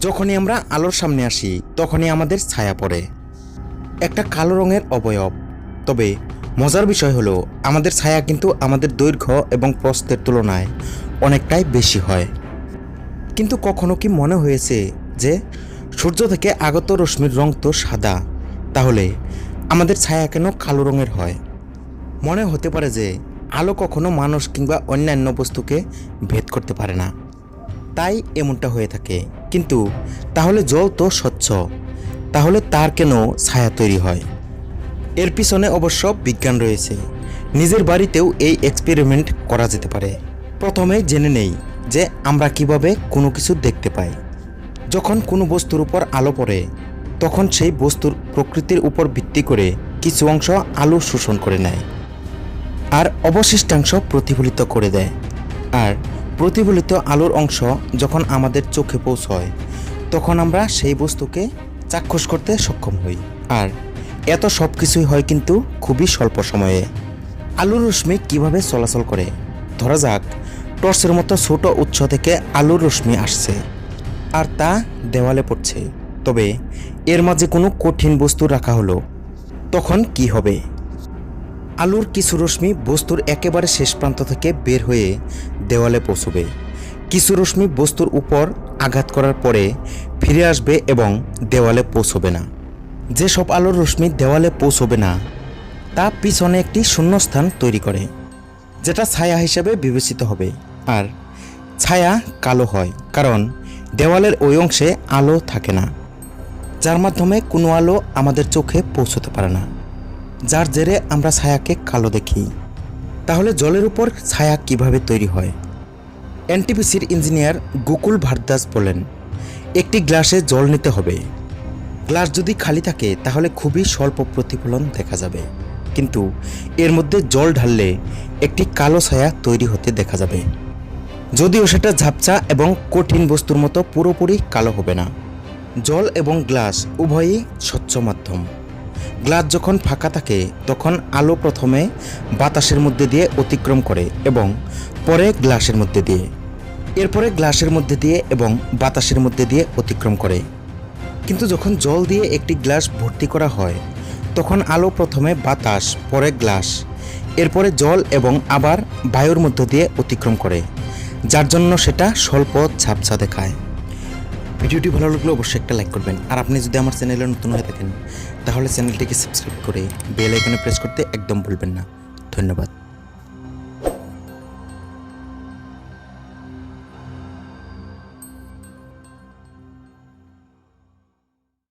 যখনই আমরা আলোর সামনে আসি, তখনই আমাদের ছায়া পড়ে। একটা কালো রঙের অবয়ব। তবে মজার বিষয় হলো, আমাদের ছায়া কিন্তু আমাদের দৈর্ঘ্য এবং প্রস্থের তুলনায় অনেকটাই বেশি হয়। কিন্তু কখনো কি মনে হয়েছে যে, সূর্য থেকে আগত রশ্মির রং তো সাদা? তাহলে আমাদের ছায়া কেন কালো রঙের হয়? মনে হতে পারে যে, আলো কখনো মানুষ কিংবা অন্যান্য বস্তুকে ভেদ করতে পারে না। তাই এমনটা হয়ে থাকে। কিন্তু তাহলে জল তো স্বচ্ছ। তাহলে তার কেন ছায়া তৈরি হয়? এর পিছনে অবশ্য বিজ্ঞান রয়েছে। নিজের বাড়িতেও এই এক্সপেরিমেন্ট করা যেতে পারে। প্রথমে জেনে নেই যে আমরা কীভাবে কোনো কিছু দেখতে পাই। যখন কোনো বস্তুর উপর আলো পড়ে, তখন সেই বস্তুর প্রকৃতির উপর ভিত্তি করে কিছু অংশ আলো শোষণ করে নেয়। আর অবশিষ্টাংশ প্রতিফলিত করে দেয়। আর প্রতিফলিত আলোর অংশ যখন আমাদের চোখে পৌঁছয়, তখন আমরা সেই বস্তুকে চাক্ষুষ করতে সক্ষম হই। আর এত সব কিছুই হয় কিন্তু খুবই স্বল্প সময়ে। আলোর রশ্মি কীভাবে চলাচল করে? ধরা যাক, টর্চের মতো ছোট উৎস থেকে আলোর রশ্মি আসছে আর তা দেওয়ালে পড়ছে। তবে এর মাঝে কোনো কঠিন বস্তু রাখা হলো। তখন কি হবে? আলুর কিছু রশ্মি বস্তুর একেবারে শেষ প্রান্ত থেকে বের হয়ে দেওয়ালে পৌঁছবে। কিছু রশ্মি বস্তুর উপর আঘাত করার পরে ফিরে আসবে এবং দেওয়ালে পৌঁছবে না। যেসব আলোর রশ্মি দেওয়ালে পৌঁছবে না, তা পিছনে একটি শূন্যস্থান তৈরি করে, যেটা ছায়া হিসেবে বিবেচিত হবে। আর ছায়া কালো হয়, কারণ দেওয়ালের ওই অংশে আলো থাকে না, যার মাধ্যমে কোনো আলো আমাদের চোখে পৌঁছতে পারে না। যার জেরে আমরা ছায়াকে কালো দেখি। তাহলে জলের উপর ছায়া কীভাবে তৈরি হয়? এনটিপিসির ইঞ্জিনিয়ার গোকুল ভারদাস বলেন, একটি গ্লাসে জল নিতে হবে। গ্লাস যদি খালি থাকে, তাহলে খুবই স্বল্প প্রতিফলন দেখা যাবে। কিন্তু এর মধ্যে জল ঢাললে একটি কালো ছায়া তৈরি হতে দেখা যাবে। যদিও সেটা ঝাপচা এবং কঠিন বস্তুর মতো পুরোপুরি কালো হবে না। জল এবং গ্লাস উভয়ই স্বচ্ছ মাধ্যম। গ্লাস যখন ফাঁকা থাকে, তখন আলো প্রথমে বাতাসের মধ্যে দিয়ে অতিক্রম করে এবং পরে গ্লাসের মধ্যে দিয়ে। এরপরে গ্লাসের মধ্যে দিয়ে এবং বাতাসের মধ্যে দিয়ে অতিক্রম করে। কিন্তু যখন জল দিয়ে একটি গ্লাস ভর্তি করা হয়, তখন আলো প্রথমে বাতাস, পরে গ্লাস, এরপরে জল এবং আবার বায়ুর মধ্য দিয়ে অতিক্রম করে, যার জন্য সেটা স্বল্প ঝাপসা দেখায়। ভিডিওটি ভালো লাগলে অবশ্যই একটা লাইক করবেন। আর আপনি যদি আমার চ্যানেলে নতুন হয়ে থাকেন, তাহলে চ্যানেলটিকে সাবস্ক্রাইব করে বেল আইকনে প্রেস করতে একদম ভুলবেন না। ধন্যবাদ।